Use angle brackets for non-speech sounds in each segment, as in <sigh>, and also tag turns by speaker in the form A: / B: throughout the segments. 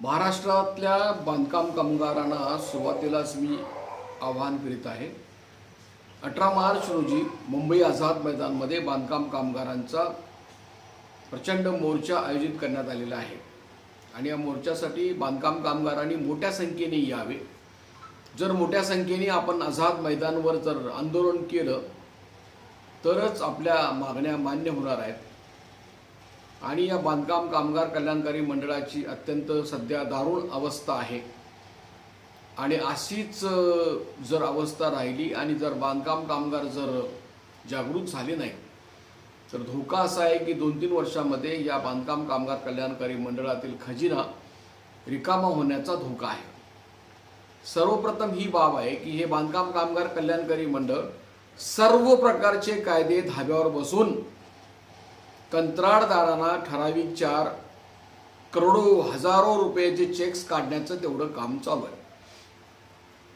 A: महाराष्ट्रातल्या बांधकाम कामगारांना सुरुवातीलाच मी आवाहन करीत आहे. अठरा मार्च रोजी मुंबई आझाद मैदानमध्ये बांधकाम कामगारांचा प्रचंड मोर्चा आयोजित करण्यात आलेला आहे. आणि या मोर्चासाठी बांधकाम कामगारांनी मोठ्या संख्येने यावे. जर मोठ्या संख्येने आपण आझाद मैदानवर जर आंदोलन केलं तरच आपल्या मागण्या मान्य होणार आहेत. आणि या बांधकाम कामगार कल्याणकारी मंडळाची अत्यंत सध्या दारुण अवस्था आहे. आणि अशीच जर अवस्था राहिली आणि जर बांधकाम कामगार जर जागृत झाले नाही तर धोका असा आहे की दोन तीन वर्षामध्ये या बांधकाम कामगार कल्याणकारी मंडळातील खजिना रिकामा होण्याचा धोका आहे. सर्वप्रथम ही बाब आहे की हे बांधकाम कामगार कल्याणकारी मंडळ सर्व प्रकारचे कायदे धाब्यावर बसून कंत्राटदारांना ठराविक चार करोडो हजारो रुपयाचे चेक्स काढण्याचं तेवढं काम चालू आहे.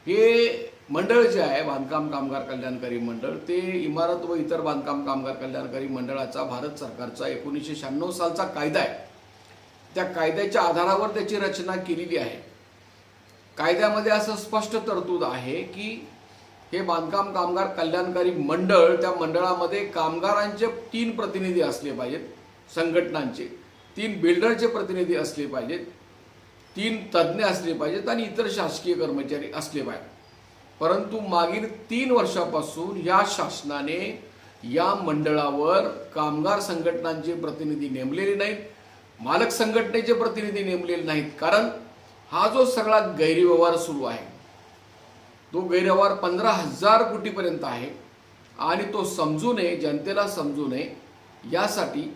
A: हे मंडळ जे आहे बांधकाम कामगार कल्याणकारी मंडळ ते इमारत व इतर बांधकाम कामगार कल्याणकारी मंडळाचा भारत सरकारचा एकोणीसशे शहाण्णव सालचा कायदा आहे. त्या कायद्याच्या आधारावर त्याची रचना केलेली आहे. कायद्यामध्ये असं स्पष्ट तरतूद आहे की हे बांधकाम कामगार कल्याणकारी मंडळ त्या मंडळामध्ये कामगारांचे तीन प्रतिनिधी असले पाहिजेत संघटनांचे. तीन बिल्डरचे प्रतिनिधी असले पाहिजेत तीन तज्ज्ञ असले पाहिजेत आणि इतर शासकीय कर्मचारी असले पाहिजेत. परंतु मागील तीन वर्षापासून या शासनाने या मंडळावर कामगार संघटनांचे प्रतिनिधी नेमलेले नाहीत मालक संघटनेचे प्रतिनिधी नेमलेले नाहीत. कारण हा जो सगळा गैरव्यवहार सुरू आहे तो गैरव्यवहार पंधरा हजार कोटीपर्यंत आहे. आणि तो समजू नये जनतेला समजू नये यासाठी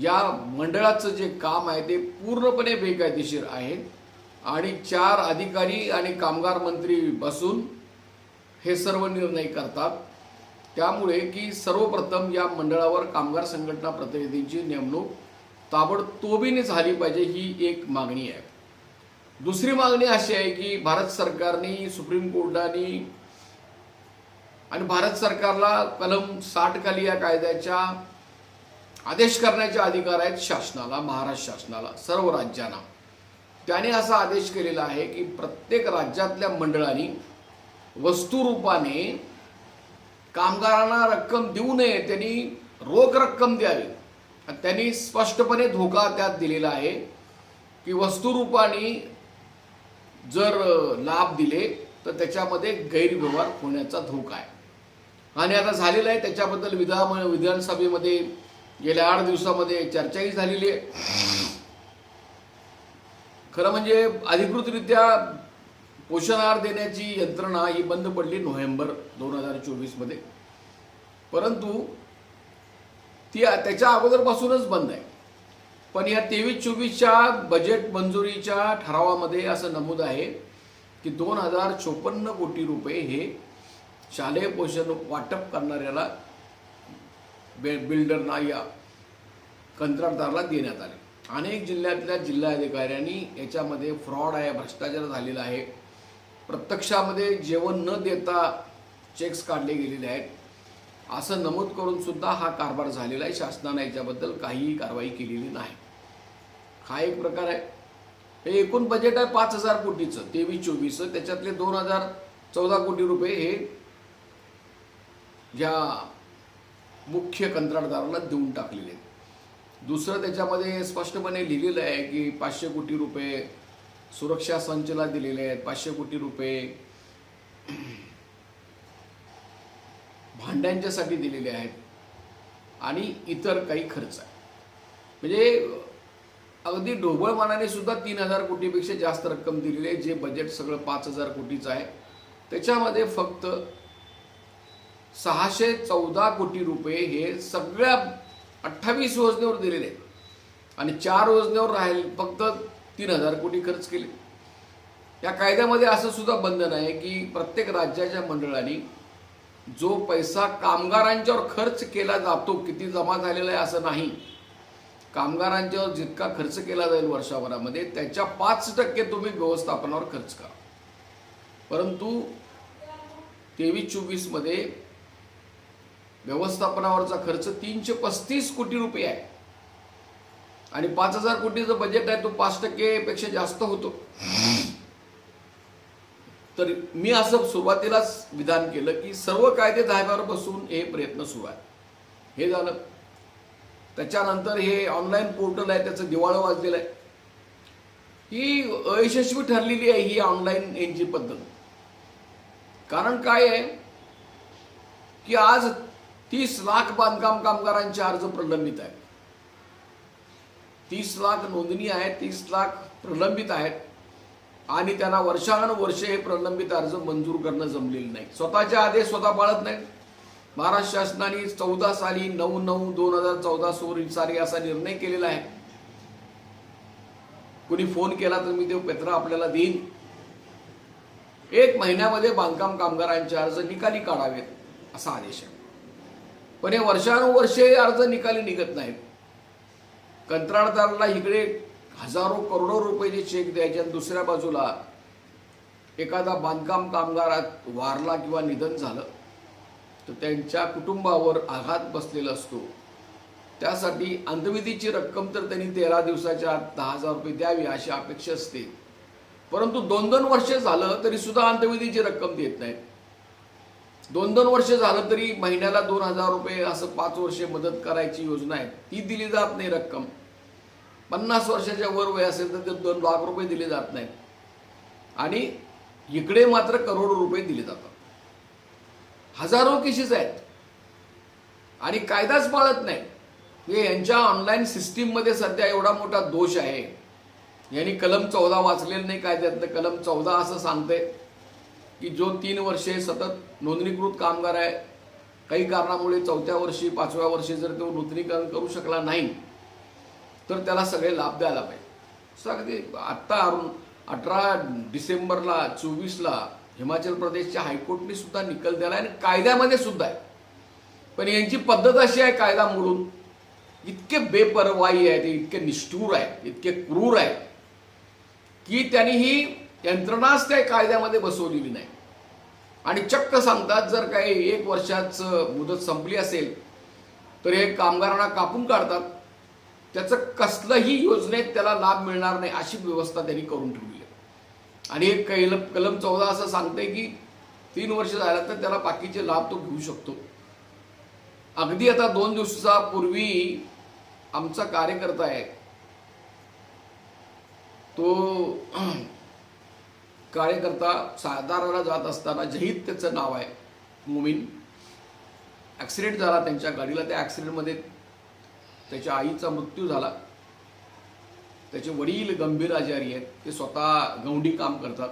A: या मंडळाचं जे काम आहे ते पूर्णपणे बेकायदेशीर आहे. आणि चार अधिकारी आणि कामगार मंत्री बसून हे सर्व निर्णय करतात. त्यामुळे की सर्वप्रथम या मंडळावर कामगार संघटना प्रतिनिधींची नेमणूक ताबडतोबीने झाली पाहिजे ही एक मागणी आहे. दुसरी मागणी अशी आहे की भारत सरकारने सुप्रीम कोर्टाने आणि भारत सरकारला कलम साठ खाली या कायद्याच्या आदेश करण्याचे अधिकार आहेत शासनाला महाराष्ट्र शासनाला सर्व राज्यांना. त्याने असा आदेश केलेला आहे की प्रत्येक राज्यातल्या मंडळांनी वस्तुरूपाने कामगारांना रक्कम देऊ नये त्यांनी रोख रक्कम द्यावी. आणि त्यांनी स्पष्टपणे धोका त्यात दिलेला आहे की वस्तुरूपाने जर लाभ दिले तर त्याच्यामध्ये गैरव्यवहार होण्याचा धोका आहे. आणि आता झालेला आहे त्याच्याबद्दल विधान विधानसभेमध्ये गेल्या आठ दिवसामध्ये चर्चाही झालेली आहे. खरं म्हणजे अधिकृतरित्या पोषण आहार देण्याची यंत्रणा ही बंद पडली नोव्हेंबर दोन हजार चोवीसमध्ये. परंतु ती त्याच्या अगोदरपासूनच बंद आहे. पण या तेवीस चोवीसच्या बजेट मंजुरीच्या ठरावामध्ये असं नमूद आहे की दोन हजार चोपन्न कोटी रुपये हे शालेय पोषण वाटप करणाऱ्याला बे बिल्डरना या कंत्राटदाराला देण्यात आले. अनेक जिल्ह्यातल्या जिल्हाधिकाऱ्यांनी याच्यामध्ये फ्रॉड आहे भ्रष्टाचार झालेला आहे. प्रत्यक्षामध्ये जेवण न देता चेक्स काढले गेलेले आहेत. असं नमूद करून सुद्धा हा कारभार झालेला आहे. शासनाने याच्याबद्दल काहीही कारवाई केलेली नाही. हा एक प्रकार आहे. हे एकूण बजेट आहे पाच हजार कोटीचं. तेवीस चोवीसचं त्याच्यातले दोन हजार चौदा कोटी रुपये हे ज्या मुख्य कंत्राटदाराला देऊन टाकलेले आहेत. दुसरं त्याच्यामध्ये स्पष्टपणे लिहिलेलं आहे की पाचशे कोटी रुपये सुरक्षा संचला दिलेले आहेत. पाचशे कोटी रुपये भांड्यांच्यासाठी दिलेले आहेत. आणि इतर काही खर्च आहे म्हणजे अगदी ढोबळमानाने सुद्धा तीन हजार कोटीपेक्षा जास्त रक्कम दिलेली आहे. जे बजेट सगळं पाच हजार कोटीचं आहे. त्याच्यामध्ये फक्त सहाशे चौदा कोटी रुपये हे सगळ्या अठ्ठावीस योजनेवर दिलेले आहेत. आणि चार योजनेवर राहील फक्त तीन हजार कोटी खर्च केले. या कायद्यामध्ये असं सुद्धा बंधन आहे की प्रत्येक राज्याच्या मंडळांनी जो पैसा कामगारांच्यावर खर्च केला जातो किती जमा झालेला आहे असं नाही. कामगारांच्यावर जितका खर्च केला जाईल वर्षभरामध्ये त्याच्या पाच टक्के तुम्ही व्यवस्थापनावर खर्च करा. परंतु तेवीस चोवीसमध्ये व्यवस्थापनावरचा खर्च तीनशे पस्तीस कोटी रुपये आहे. आणि पाच हजार कोटीचं बजेट आहे तो पाच टक्केपेक्षा जास्त होतो. तर मी असं सुरुवातीलाच विधान केलं की सर्व कायदे धाब्यावर बसून हे प्रयत्न सुरू आहे. हे झालं. त्याच्यानंतर हे ऑनलाईन पोर्टल आहे त्याचं दिवाळं वाजलेलं आहे. ही अयशस्वी ठरलेली आहे ही ऑनलाईन यांची पद्धत. कारण काय आहे? की आज तीस लाख बांधकाम कामगारांचे अर्ज प्रलंबित आहेत. तीस लाख नोंदणी आहेत तीस लाख प्रलंबित आहेत. आणि त्यांना वर्षानुवर्षे हे प्रलंबित अर्ज मंजूर करणं जमलेलं नाही. स्वतःचे आदेश स्वतः पाळत नाहीत. महाराष्ट्र शासनाने चौदा साली नऊ नऊ दोन हजार चौदा सोरी साली असा निर्णय केलेला आहे. कुणी फोन केला तर मी ते पत्र आपल्याला देईन. एक महिन्यामध्ये बांधकाम कामगारांचे अर्ज निकाली काढावेत असा आदेश आहे. पण हे वर्षानुवर्षे हे अर्ज निकाली निघत नाहीत. कंत्राटदाराला इकडे हजारो करोडो रुपयाचे चेक द्यायचे आणि दुसऱ्या बाजूला एखादा बांधकाम कामगारात वारला किंवा निधन झालं तर त्यांच्या कुटुंबावर आघात बसलेला असतो. त्यासाठी अंतविधीची रक्कम तर त्यांनी तेरा दिवसाच्या आत दहा हजार रुपये द्यावी अशी अपेक्षा असते. परंतु दोन दोन वर्ष झालं तरी सुद्धा अंतविधीची रक्कम देत नाहीत. दोन दोन वर्ष झालं तरी महिन्याला दोन हजार रुपये असं पाच वर्षे मदत करायची योजना आहे. ती दिली जात नाही रक्कम. पन्नास वर्षाच्या वर वय असेल तर ते दोन लाख रुपये दिले जात नाहीत. आणि इकडे मात्र करोडो रुपये दिले जातात. हजारो केसेस आहेत. आणि कायदाच पाळत नाही हे यांच्या ऑनलाईन सिस्टीममध्ये सध्या एवढा मोठा दोष आहे. यांनी कलम चौदा वाचलेलं नाही कायद्यातलं कलम चौदा असं सांगते की जो तीन वर्षे सतत नोंदणीकृत कामगार आहे काही कारणामुळे चौथ्या वर्षी पाचव्या वर्षी जर तो नूतनीकरण करू शकला नाही तर त्याला सगळे लाभ द्यायला पाहिजे. अगदी आत्ता अरुण अठरा डिसेंबरला चोवीसला हिमाचल प्रदेशच्या हायकोर्टने सुद्धा निकाल दिला आहे आणि कायद्यामध्ये सुद्धा आहे. पण यांची पद्धत अशी आहे कायदा मोडून. इतके बेपरवाई आहेत इतके निष्ठूर आहेत इतके क्रूर आहेत की त्यांनी ही यंत्रणाच त्या कायद्यामध्ये बसवलेली नाही. आणि चक्क सांगतात जर काही एक वर्षाचं मुदत संपली असेल तर हे कामगारांना कापून काढतात. त्याचं कसलंही योजनेत त्याला लाभ मिळणार नाही अशी व्यवस्था त्यांनी करून ठेवली आहे. आणि एक कलम कलम चौदा असं सांगते की तीन वर्ष झालं तर त्याला बाकीचे लाभ तो घेऊ शकतो. अगदी आता दोन दिवसापूर्वी आमचा कार्यकर्ता आहे. तो <clears throat> कार्यकर्ता साताराला जात असताना जहीद त्याचं नाव आहे मुमीन. ॲक्सिडेंट झाला त्यांच्या गाडीला. त्या ॲक्सिडेंटमध्ये त्याच्या आईचा मृत्यू झाला. त्याचे वडील गंभीर आजारी आहेत. ते स्वतः गौंडी काम करतात.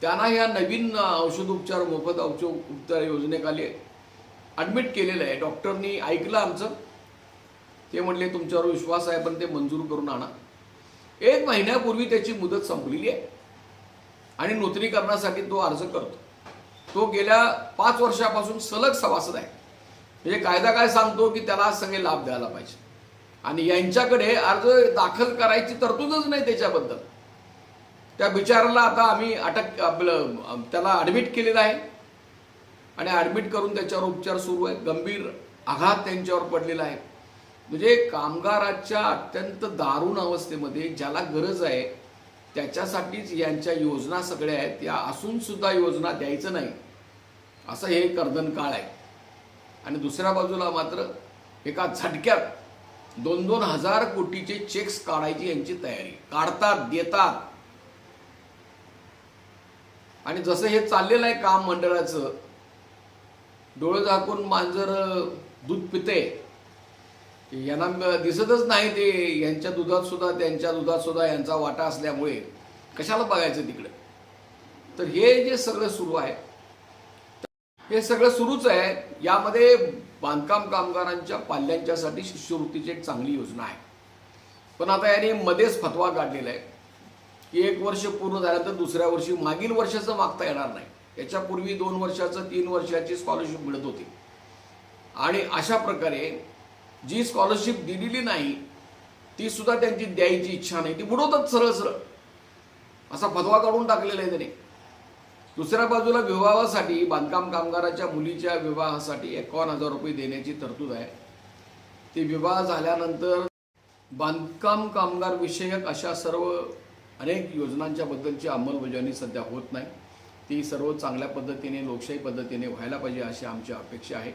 A: त्यांना या नवीन औषधोपचार मोफत औषध उपचार योजनेखाली ॲडमिट केलेलं आहे. डॉक्टरनी ऐकलं आमचं. ते म्हणले तुमच्यावर विश्वास आहे पण ते मंजूर करून आणा. एक महिन्यापूर्वी त्याची मुदत संपलेली आहे. आणि नूतनीकरणासाठी तो अर्ज करतो. तो गेल्या पाच वर्षापासून सलग सभासद आहे. म्हणजे कायदा काय सांगतो की त्याला सगळे लाभ द्यायला पाहिजे. आणि यांच्याकडे अर्ज दाखल करायची तरतूदच नाही त्याच्याबद्दल. त्या बिचाराला आता आम्ही अटक आपलं त्याला ॲडमिट केलेलं आहे. आणि ॲडमिट करून त्याच्यावर उपचार सुरू आहेत. गंभीर आघात त्यांच्यावर पडलेला आहे. म्हणजे कामगाराच्या अत्यंत दारुण अवस्थेमध्ये ज्याला गरज आहे त्याच्यासाठीच यांच्या योजना सगळ्या आहेत. त्या असूनसुद्धा योजना द्यायचं नाही. असं हे कर्दन काळ आहे. आणि दुसऱ्या बाजूला मात्र एका झटक्यात दोन दोन हजार कोटीचे चेक्स काढायची यांची तयारी. काढतात देतात. आणि जसं हे चाललेलं आहे काम मंडळाचं डोळे झाकून मांजर दूध पिते. यांना दिसतच नाही ते यांच्या दुधात सुद्धा त्यांच्या दुधात सुद्धा यांचा वाटा असल्यामुळे कशाला बघायचं तिकडं? तर हे जे सगळं सुरू आहे हे सगळं सुरूच आहे. यामध्ये बांधकाम कामगारांच्या पाल्यांच्यासाठी शिष्यवृत्तीची एक चांगली योजना आहे. पण आता याने मध्येच फतवा काढलेला आहे. की एक वर्ष पूर्ण झाल्यानंतर दुसऱ्या वर्षी मागील वर्षाचं मागता येणार नाही. याच्यापूर्वी दोन वर्षाचं तीन वर्षाची स्कॉलरशिप मिळत होती. आणि अशा प्रकारे जी स्कॉलरशिप दिलेली नाही ती सुद्धा त्यांची द्यायची इच्छा नाही. ती बुडवतात सरळ सरळ. असा फतवा काढून टाकलेला आहे त्याने. दुसऱ्या बाजूला विवाहासाठी बांधकाम कामगाराच्या मुलीच्या विवाहासाठी एकावन्न हजार रुपये देण्याची तरतूद आहे. ते विवाह झाल्यानंतर बांधकाम कामगार विषयक अशा सर्व अनेक योजनांच्याबद्दलची अंमलबजावणी सध्या होत नाही. ती सर्व चांगल्या पद्धतीने लोकशाही पद्धतीने व्हायला पाहिजे अशी आमची अपेक्षा आहे.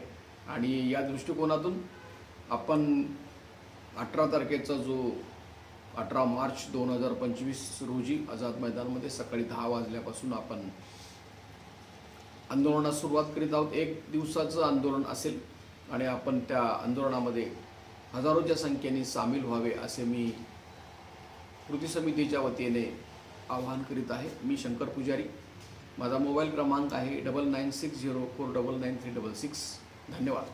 A: आणि या दृष्टिकोनातून आपण अठरा तारखेचा जो अठरा मार्च दोन हजार पंचवीस रोजी आझाद मैदानामध्ये सकाळी दहा वाजल्यापासून आपण आंदोलनास सुरुवात करीत आहोत. एक दिवसाचं आंदोलन असेल आणि आपण त्या आंदोलनामध्ये हजारोच्या संख्येने सामील व्हावे असे मी कृती समितीच्या वतीने आवाहन करीत आहे. मी शंकर पुजारी. माझा मोबाईल क्रमांक आहे double nine six zero four double nine three double six. धन्यवाद.